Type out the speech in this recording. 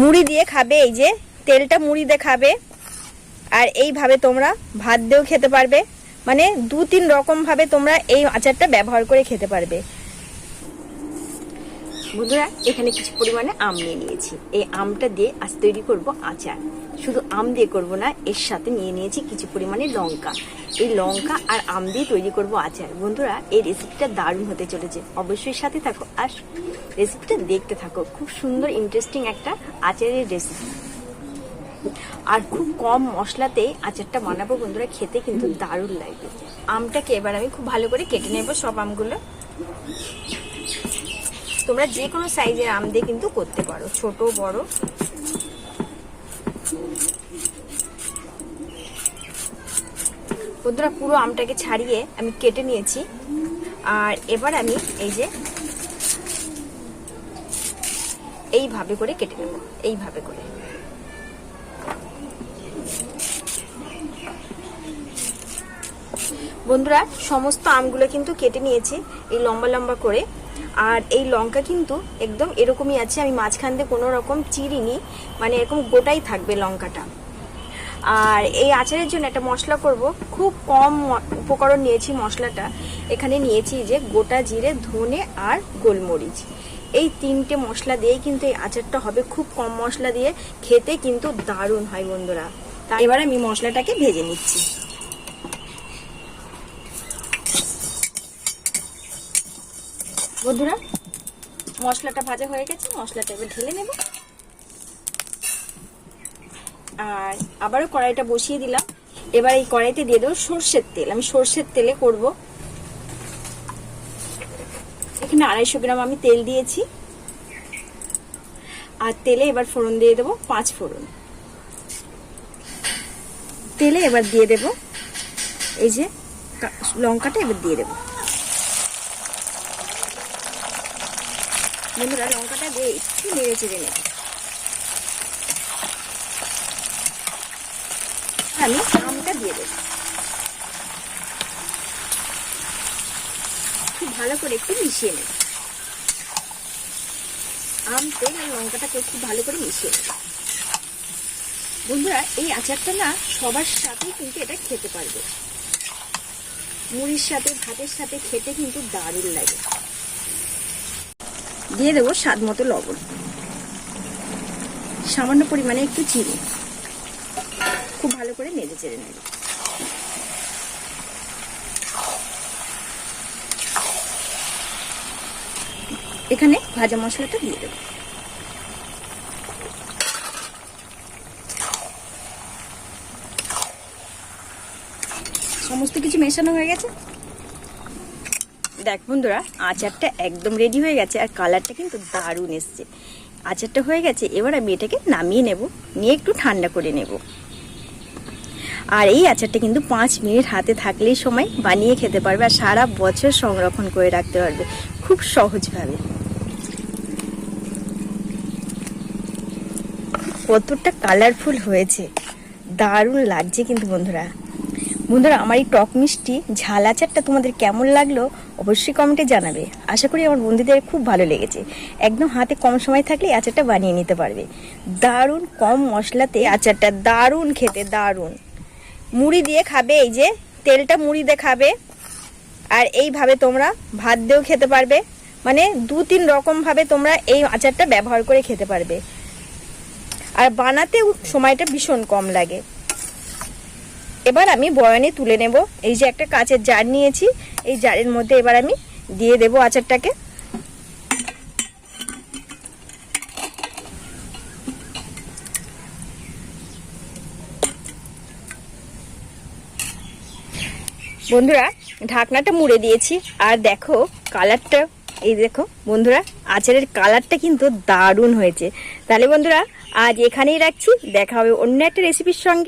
মুড়ি দিয়ে খাবে, এই যে তেলটা মুড়ি দিয়ে খাবে। আর এইভাবে তোমরা ভাত দিয়েও খেতে পারবে। মানে দু তিন রকম ভাবে তোমরা এই আচারটা ব্যবহার করে খেতে পারবে। বন্ধুরা, এখানে কিছু পরিমাণে আম নিয়ে নিয়েছি। এই আমটা দিয়ে আজ তৈরি করব আচার। শুধু আম দিয়ে করব না, এর সাথে নিয়ে নিয়েছি কিছু পরিমাণে লঙ্কা। এই লঙ্কা আর আম দিয়ে তৈরি করব আচার। বন্ধুরা, এই রেসিপিটা দারুণ হতে চলেছে। অবশ্যই সাথে থাকো আর রেসিপিটা দেখতে থাকো। খুব সুন্দর ইন্টারেস্টিং একটা আচারের রেসিপি আর খুব কম মশলাতেই আচারটা বানাবো বন্ধুরা, খেতে কিন্তু দারুণ লাগবে। আমটাকে এবার আমি খুব ভালো করে কেটে নেব সব আমগুলো। তোমরা যে কোনো সাইজের আম দিয়ে কিন্তু করতে পারো, ছোট, বড়। বন্ধুরা, পুরো আমটাকে ছাড়িয়ে আমি কেটে নিয়েছি। আর এবার আমি এই যে এইভাবে করে কেটে নেব, এইভাবে করে। বন্ধুরা, সমস্ত আমগুলো কিন্তু কেটে নিয়েছি, এই লম্বা লম্বা করে। আর এই লঙ্কা কিন্তু একদম এরকমই আছে, আমি মাঝখান দিয়ে কোনো রকম চিরিনি মানে এরকম গোটাই থাকবে লঙ্কাটা। আর এই আচারের জন্য একটা মশলা করব, খুব কম উপকরণ নিয়েছি মশলাটা। এখানে নিয়েছি যে গোটা জিরে, ধনে আর গোলমরিচ। এই তিনটে মশলা দিয়েই কিন্তু এই আচারটা হবে, খুব কম মশলা দিয়ে খেতে কিন্তু দারুণ হয় বন্ধুরা। তা এবার আমি মশলাটাকে ভেজে নিচ্ছি। বন্ধুরা, মশলাটা ভাজা হয়ে গেছে, মশলাটা এবার ঢেলে নেব। আর আবারও কড়াইটা বসিয়ে দিলাম। এবার এই কড়াইতে দিয়ে দেবো সর্ষের তেল। আমি সর্ষের তেলে করব। এখানে আড়াইশো গ্রাম আমি তেল দিয়েছি। আর তেলে এবার ফোড়ন দিয়ে দেবো পাঁচ ফোড়ন। তেলে এবার দিয়ে দেব এই যে লঙ্কাটা এবার দিয়ে দেবো। বন্ধুরা লঙ্কাটা দিয়ে একটু নেড়ে চেড়ে নেব। আমি আমটা দিয়ে দেব। খুব ভালো করে একটু মিশিয়ে নেব। আম, তেল আর লঙ্কাটাকে খুব ভালো করে মিশিয়ে নেব। বন্ধুরা, এই আচারটা না সবার সাথেই কিন্তু এটা খেতে পারবে। মুড়ির সাথে, ভাতের সাথে খেতে কিন্তু দারুণ লাগে। দিয়ে দেবো স্বাদ মতো লবণ। সামান্য পরিমাণে একটু চিনি। খুব ভালো করে নেড়ে চেড়ে নেব। এখানে ভাজা মশলাটা দিয়ে দেবো। সমস্ত কিছু মেশানো হয়ে গেছে? দেখ বন্ধুরা, আচারটা একদম রেডি হয়ে গেছে আর কালারটা কিন্তু দারুণ এসছে। আচারটা হয়ে গেছে, এবার আমি এটাকে নামিয়ে নেব, নিয়ে একটু ঠান্ডা করে নেব। আর এই আচারটা কিন্তু পাঁচ মিনিট হাতে থাকলেই সময়, বানিয়ে খেতে পারবে আর সারা বছর সংরক্ষণ করে রাখতে পারবে, খুব সহজভাবে। কতটা কালারফুল হয়েছে, দারুণ লাগছে কিন্তু বন্ধুরা। বন্ধুরা, আমার এই টক মিষ্টি ঝাল আচারটা তোমাদের কেমন লাগল অবশ্যই কমেন্টে জানাবে। আশা করি আমার বন্ধুদের খুব ভালো লেগেছে। একদম হাতে কম সময় থাকলে আচারটা বানিয়ে নিতে পারবে। দারুণ কম মশলাতে আচারটা, দারুণ খেতে, দারুণ। মুড়ি দিয়ে খাবে, এই যে তেলটা মুড়ি দিয়ে খাবে, আর এইভাবে তোমরা ভাত দিয়েও খেতে পারবে। মানে দু তিন রকম ভাবে তোমরা এই আচারটা ব্যবহার করে খেতে পারবে। আর বানাতেও সময়টা ভীষণ কম লাগে। এবার আমি বয়ানে তুলে নেব। এই যে একটা কাঁচের জার নিয়েছি, এই জারের মধ্যে এবার আমি দিয়ে দেব আচারটাকে। বন্ধুরা, ঢাকনাটা মুড়ে দিয়েছি, আর দেখো কালারটা, এই দেখো বন্ধুরা, আচারের কালারটা কিন্তু দারুণ হয়েছে। তাহলে বন্ধুরা, আজ এখানেই রাখছি, দেখা হবে অন্য একটা রেসিপির সঙ্গে।